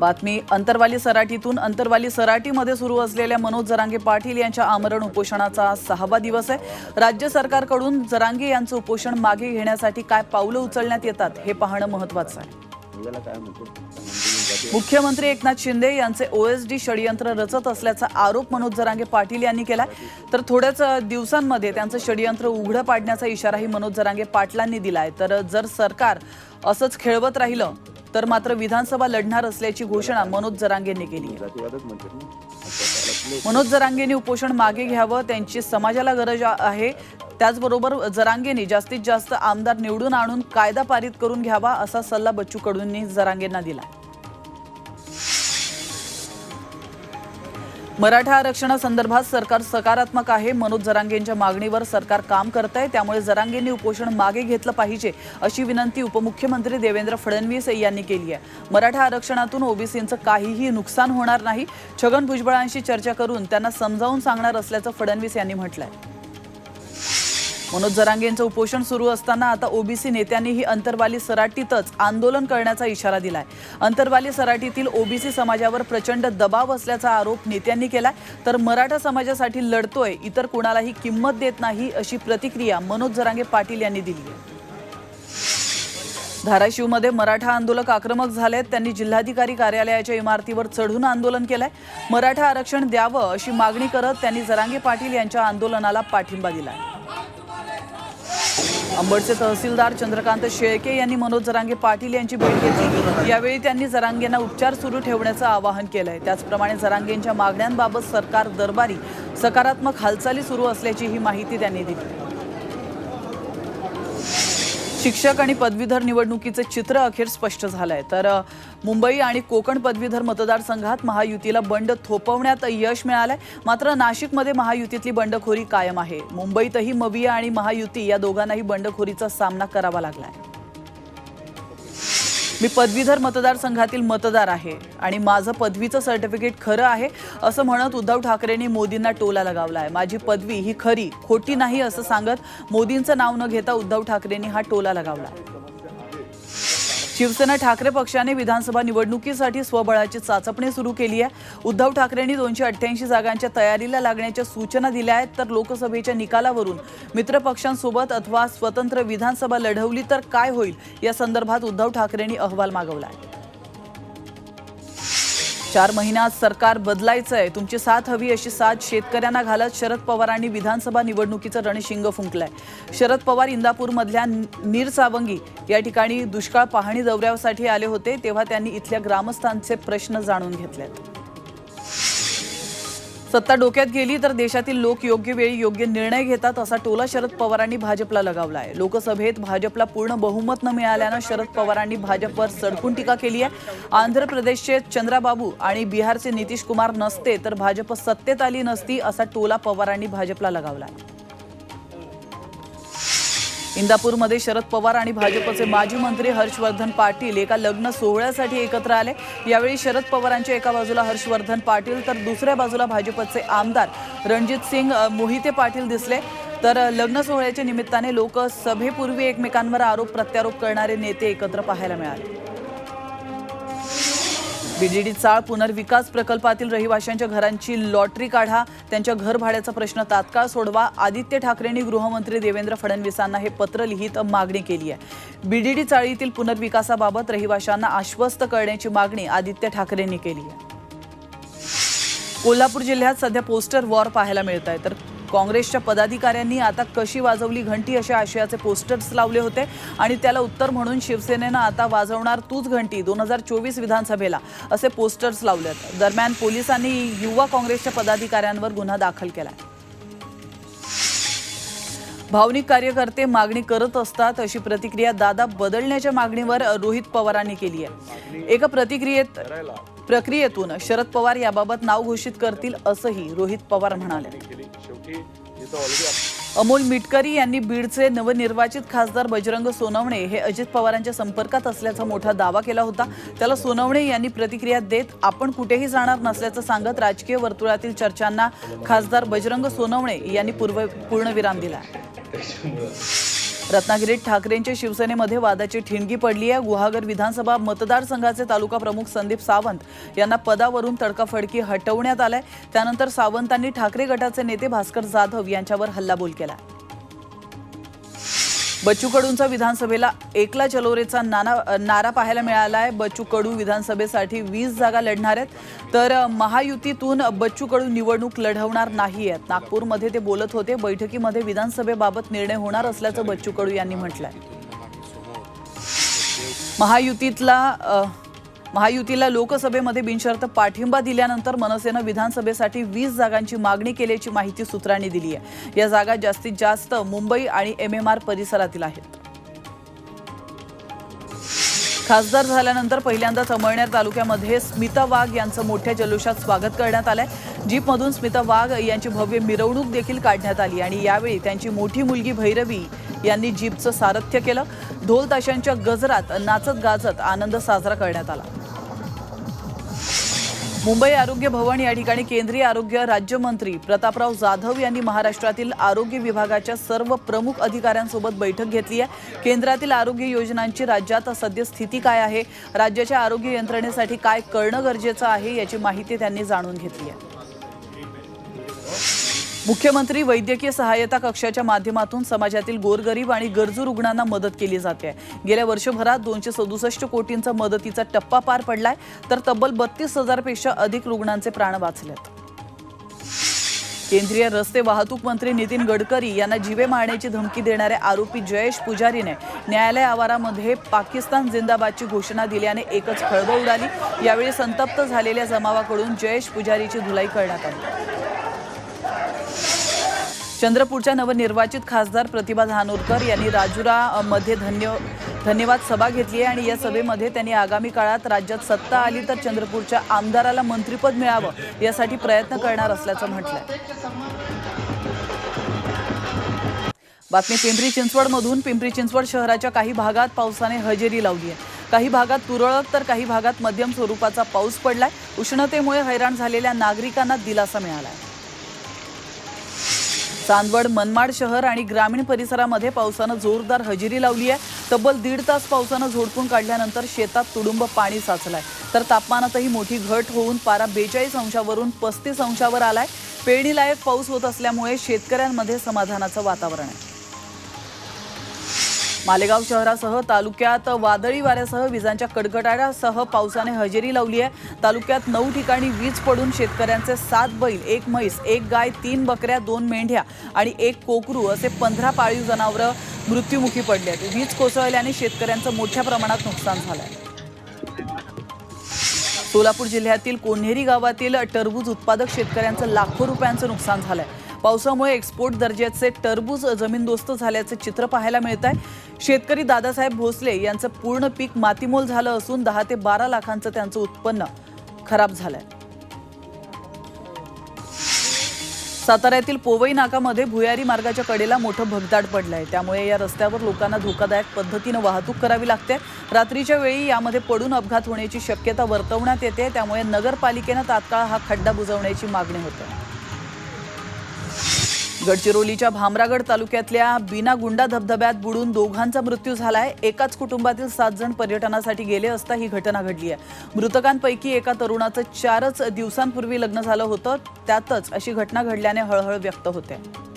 बातमी. अंतरवाली सराटीतून अंतरवाली सराटीमध्ये सुरू असलेल्या मनोज जरांगे पाटील यांच्या आमरण उपोषणाचा सहावा दिवस आहे. राज्य सरकारकडून जरांगे यांचं उपोषण मागे घेण्यासाठी काय पावलं उचलण्यात येतात हे पाहणं महत्वाचं आहे. मुख्यमंत्री एकनाथ शिंदे यांचे ओएसडी षडयंत्र रचत असल्याचा आरोप मनोज जरांगे पाटील यांनी केला तर थोड्याच दिवसांमध्ये त्यांचं षडयंत्र उघडं पाडण्याचा इशाराही मनोज जरांगे पाटलांनी दिलाय. तर जर सरकार असंच खेळवत राहिलं तर मात्र विधानसभा लढणार असल्याची घोषणा मनोज जरांगेंनी केली आहे. मनोज जरांगेंनी उपोषण मागे घ्यावं त्यांची समाजाला गरज आहे. त्याचबरोबर जरांगेंनी जास्तीत जास्त आमदार निवडून आणून कायदा पारित करून घ्यावा असा सल्ला बच्चू कडूंनी जरांगेंना दिला. मराठा आरक्षणासंदर्भात सरकार सकारात्मक आहे. मनोज जरांगेंच्या मागणीवर सरकार काम करत आहे त्यामुळे जरांगेंनी उपोषण मागे घेतलं पाहिजे अशी विनंती उपमुख्यमंत्री देवेंद्र फडणवीस यांनी केली आहे. मराठा आरक्षणातून ओबीसींचं काहीही नुकसान होणार नाही. छगन भुजबळांशी चर्चा करून त्यांना समजावून सांगणार असल्याचं फडणवीस यांनी म्हटलं आहे मनोज जरांगे यांचं उपोषण सुरू असताना आता ओबीसी नेत्यांनीही अंतरवाली सराटीतच आंदोलन करण्याचा इशारा दिलाय. अंतरवाली सराटीतील ओबीसी समाजावर प्रचंड दबाव असल्याचा आरोप नेत्यांनी केलाय. तर मराठा समाजासाठी लढतोय इतर कुणालाही किंमत देत नाही अशी प्रतिक्रिया मनोज जरांगे पाटील यांनी दिली आहे. धाराशिवमध्ये मराठा आंदोलक आक्रमक झालेत. त्यांनी जिल्हाधिकारी कार्यालयाच्या इमारतीवर चढून आंदोलन केलंय. मराठा आरक्षण द्यावं अशी मागणी करत त्यांनी जरांगे पाटील यांच्या आंदोलनाला पाठिंबा दिलाय. अंबडचे तहसीलदार चंद्रकांत शेळके यांनी मनोज जरांगे पाटील यांची भेट घेतली. यावेळी त्यांनी जरांगेंना उपचार सुरू ठेवण्याचं आवाहन केलंय. त्याचप्रमाणे जरांगेंच्या मागण्यांबाबत सरकार दरबारी सकारात्मक हालचाली सुरू असल्याची ही माहिती त्यांनी दिली. शिक्षक आणि पदवीधर निवडणुकीचे चित्र अखेर स्पष्ट झालंय. तर मुंबई आणि कोकण पदवीधर मतदारसंघात महायुतीला बंड थोपवण्यात यश मिळालंय. मात्र नाशिकमध्ये महायुतीतली बंडखोरी कायम आहे. मुंबईतही मविया आणि महायुती या दोघांनाही बंडखोरीचा सामना करावा लागलाय. मी पदवीधर मतदारसंघातील मतदार आहे आणि माझं पदवीचं सर्टिफिकेट खरं आहे असं म्हणत उद्धव ठाकरेंनी मोदींना टोला लगावला आहे माझी पदवी ही खरी खोटी नाही असं सांगत मोदींचं नाव न घेता उद्धव ठाकरेंनी हा टोला लगावला. शिवसेना ठाकरे पक्षाने विधानसभा निवडणुकीसाठी स्वबळाची चाचपणी सुरू केली आहे. उद्धव ठाकरेंनी दोनशे अठ्ठ्याऐंशी जागांच्या तयारीला लागण्याच्या सूचना दिल्या आहेत. तर लोकसभेच्या निकालावरून मित्रपक्षांसोबत अथवा स्वतंत्र विधानसभा लढवली तर काय होईल? या संदर्भात उद्धव ठाकरेंनी अहवाल मागवला आहे. चार महिन्यात सरकार बदलायचं आहे तुमची साथ हवी अशी साथ शेतकऱ्यांना घालत शरद पवारांनी विधानसभा निवडणुकीचं रणशिंग फुंकलंय. शरद पवार इंदापूरमधल्या नीर सावंगी या ठिकाणी दुष्काळ पाहणी दौऱ्यासाठी आले होते तेव्हा त्यांनी इथल्या ग्रामस्थांचे प्रश्न जाणून घेतलेत. सत्ता डोक्यात गेली तर देशातील लोक योग्य वेळी योग्य निर्णय घेतात असा टोला शरद पवारांनी भाजपला लगावला आहे लोकसभेत भाजपला पूर्ण बहुमत न मिळाल्यानं शरद पवारांनी भाजपवर सडकून टीका केली आहे. आंध्र प्रदेशचे चंद्राबाबू आणि बिहारचे नितीश कुमार नसते तर भाजप सत्तेत आली नसती असा टोला पवारांनी भाजपला लगावला आहे इंदापूरमध्ये शरद पवार आणि भाजपचे माजी मंत्री हर्षवर्धन पाटील एका लग्न सोहळ्यासाठी एकत्र आले. यावेळी शरद पवारांच्या एका बाजूला हर्षवर्धन पाटील तर दुसऱ्या बाजूला भाजपचे आमदार रणजित सिंग मोहिते पाटील दिसले. तर लग्न सोहळ्याच्या निमित्ताने लोकसभेपूर्वी एकमेकांवर आरोप प्रत्यारोप करणारे नेते एकत्र पाहायला मिळाले. बीजीडी चाळ पुनर्विकास प्रकल्पातील रहिवाशांच्या घरांची लॉटरी काढा त्यांच्या घर भाड्याचा प्रश्न तात्काळ सोडवा आदित्य ठाकरेंनी गृहमंत्री देवेंद्र फडणवीसांना हे पत्र लिहित मागणी केली आहे. बीडीडी चाळीतील पुनर्विकासाबाबत रहिवाशांना आश्वस्त करण्याची मागणी आदित्य ठाकरेंनी केली आहे. कोल्हापूर जिल्ह्यात सध्या पोस्टर वॉर पाहायला मिळत आहे. तर काँग्रेसच्या पदाधिकाऱ्यांनी आता कशी वाजवली घंटी अशा आशयाचे पोस्टर्स लावले होते. आणि त्याला उत्तर म्हणून शिवसेनेनं आता वाजवणार तूच घंटी दोन हजार चोवीस विधानसभेला असे पोस्टर्स लावलेत. दरम्यान पोलिसांनी युवा काँग्रेसच्या पदाधिकाऱ्यांवर गुन्हा दाखल केला भावनिक कार्यकर्ते मागणी करत असतात अशी प्रतिक्रिया दादा बदलण्याच्या मागणीवर रोहित पवारांनी केली आहे एका प्रतिक्रियेत प्रक्रियेतून शरद पवार याबाबत नाव घोषित करतील असंही रोहित पवार म्हणाले. अमोल मिटकरी यांनी बीडचे नवनिर्वाचित खासदार बजरंग सोनवणे हे अजित पवारांच्या संपर्कात असल्याचा मोठा दावा केला होता. त्याला सोनवणे यांनी प्रतिक्रिया देत आपण कुठेही जाणार नसल्याचं सांगत राजकीय वर्तुळातील चर्चांना खासदार बजरंग सोनवणे यांनी पूर्व पूर्णविराम दिला. रत्नागिरीत ठाकरेंच्या शिवसेनेमध्ये वादाची ठिणगी पडली आहे. गुहागर विधानसभा मतदारसंघाचे तालुका प्रमुख संदीप सावंत यांना पदावरून तडकाफडकी हटवण्यात आलाय. त्यानंतर सावंतांनी ठाकरे गटाचे नेते भास्कर जाधव यांच्यावर हल्लाबोल केला. बच्चू कडूंचा विधानसभेला एकला चलोरेचा नाना नारा पाहायला मिळाला आहे बच्चू कडू विधानसभेसाठी वीस जागा लढणार आहेत तर महायुतीतून बच्चू कडू निवडणूक लढवणार नाही आहेत. नागपूरमध्ये ते बोलत होते बैठकीमध्ये विधानसभेबाबत निर्णय होणार असल्याचं बच्चू कडू यांनी म्हटलंय. महायुतीतला महायुतीला लोकसभेमध्ये बिनशर्त पाठिंबा दिल्यानंतर मनसेनं विधानसभेसाठी वीस जागांची मागणी केल्याची माहिती सूत्रांनी दिली आहे या जागा जास्तीत जास्त मुंबई आणि एम एम आर परिसरातील आहेत. खासदार झाल्यानंतर पहिल्यांदाच अमळनेर तालुक्यामध्ये स्मिता वाघ यांचं मोठ्या जल्लोषात स्वागत करण्यात आलंय. जीपमधून स्मिता वाघ यांची भव्य मिरवणूक देखील काढण्यात आली आणि यावेळी त्यांची मोठी मुलगी भैरवी यांनी जीपचं सारथ्य केलं. ढोल ताशांच्या गजरात नाचत गाजत आनंद साजरा करण्यात आला. मुंबई आरोग्य भवन या ठिकाणी केंद्रीय आरोग्य राज्यमंत्री प्रतापराव जाधव यांनी महाराष्ट्रातील आरोग्य विभागाच्या सर्व प्रमुख अधिकाऱ्यांसोबत बैठक घेतली आहे. केंद्रातील आरोग्य योजनांची राज्यात सद्यस्थिती काय आहे? राज्याच्या आरोग्य यंत्रणेसाठी काय करणं गरजेचं आहे? याची माहिती त्यांनी जाणून घेतली आहे. मुख्यमंत्री वैद्यकीय सहाय्यता कक्षाच्या माध्यमातून समाजातील गोरगरीब आणि गरजू रुग्णांना मदत केली जाते गेल्या वर्षभरात दोनशे सदुसष्ट कोटींचा मदतीचा टप्पा पार पडलाय तर तब्बल बत्तीस हजारपेक्षा अधिक रुग्णांचे प्राण वाचलेत. केंद्रीय रस्ते वाहतूक मंत्री नितीन गडकरी यांना जीवे मारण्याची धमकी देणाऱ्या आरोपी जयेश पुजारीने न्यायालय आवारामध्ये पाकिस्तान जिंदाबादची घोषणा दिल्याने एकच खळबळ उडाली. यावेळी संतप्त झालेल्या जमावाकडून जयेश पुजारीची धुलाई करण्यात आली. चंद्रपूरच्या नवनिर्वाचित खासदार प्रतिभा धानोरकर यांनी राजुरामध्ये मध्ये धन्य धन्यवाद सभा घेतली आहे आणि या सभेमध्ये त्यांनी आगामी काळात राज्यात सत्ता आली तर चंद्रपूरच्या आमदाराला मंत्रिपद मिळावं यासाठी प्रयत्न करणार असल्याचं म्हटलंय. बातमी पिंपरी चिंचवडमधून. पिंपरी चिंचवड शहराच्या काही भागात पावसाने हजेरी लावली आहे. काही भागात तुरळक तर काही भागात मध्यम स्वरूपाचा पाऊस पडलाय. उष्णतेमुळे हैराण झालेल्या नागरिकांना दिलासा मिळालाय. चांदवड मनमाड शहर आणि ग्रामीण परिसरामध्ये पावसानं जोरदार हजेरी लावली आहे. तब्बल दीड तास पावसानं झोडपून काढल्यानंतर शेतात तुडुंब पाणी साचलाय. तर तापमानातही मोठी घट होऊन पारा बेचाळीस अंशावरून पस्तीस अंशावर आलाय. पेरणीलायक पाऊस होत असल्यामुळे शेतकऱ्यांमध्ये समाधानाचं वातावरण आहे. मालेगाव शहरासह तालुक्यात वादळी वाऱ्यासह विजांच्या कडकडाटासह पावसाने हजेरी लावली आहे. तालुक्यात नऊ ठिकाणी वीज पडून शेतकऱ्यांचे सात बैल एक म्हैस एक गाय तीन बकऱ्या दोन मेंढ्या आणि एक कोकरू असे पंधरा पाळीव जनावरं मृत्युमुखी पडले आहेत. वीज कोसळल्याने शेतकऱ्यांचं मोठ्या प्रमाणात नुकसान झालं आहे सोलापूर जिल्ह्यातील कोन्हेरी गावातील टरबूज उत्पादक शेतकऱ्यांचं लाखो रुपयांचं नुकसान झालंय. पावसामुळे एक्सपोर्ट दर्जाचे टरबूज जमीनदोस्त झाल्याचे चित्र पाहायला मिळत आहे शेतकरी दादासाहेब भोसले यांचं पूर्ण पीक मातीमोल झालं असून दहा ते बारा लाखांचं त्यांचं उत्पन्न खराब झालंय. साताऱ्यातील पोवई नाकामध्ये भुयारी मार्गाच्या कडेला मोठं भगदाड पडलंय. त्यामुळे या रस्त्यावर लोकांना धोकादायक पद्धतीनं वाहतूक करावी लागते. रात्रीच्या वेळी यामध्ये पडून अपघात होण्याची शक्यता वर्तवण्यात येते. त्यामुळे नगरपालिकेनं तात्काळ हा खड्डा बुजवण्याची मागणी होते. गडचिरोलीच्या भामरागड तालुक्यातल्या बिना गुंडा धबधब्यात बुडून दोघांचा मृत्यू झालाय. एकाच कुटुंबातील सात जण पर्यटनासाठी गेले असता ही घटना घडली आहे. मृतकांपैकी एका तरुणाचं चारच दिवसांपूर्वी लग्न झालं होतं. त्यातच अशी घटना घडल्याने हळहळ व्यक्त होते.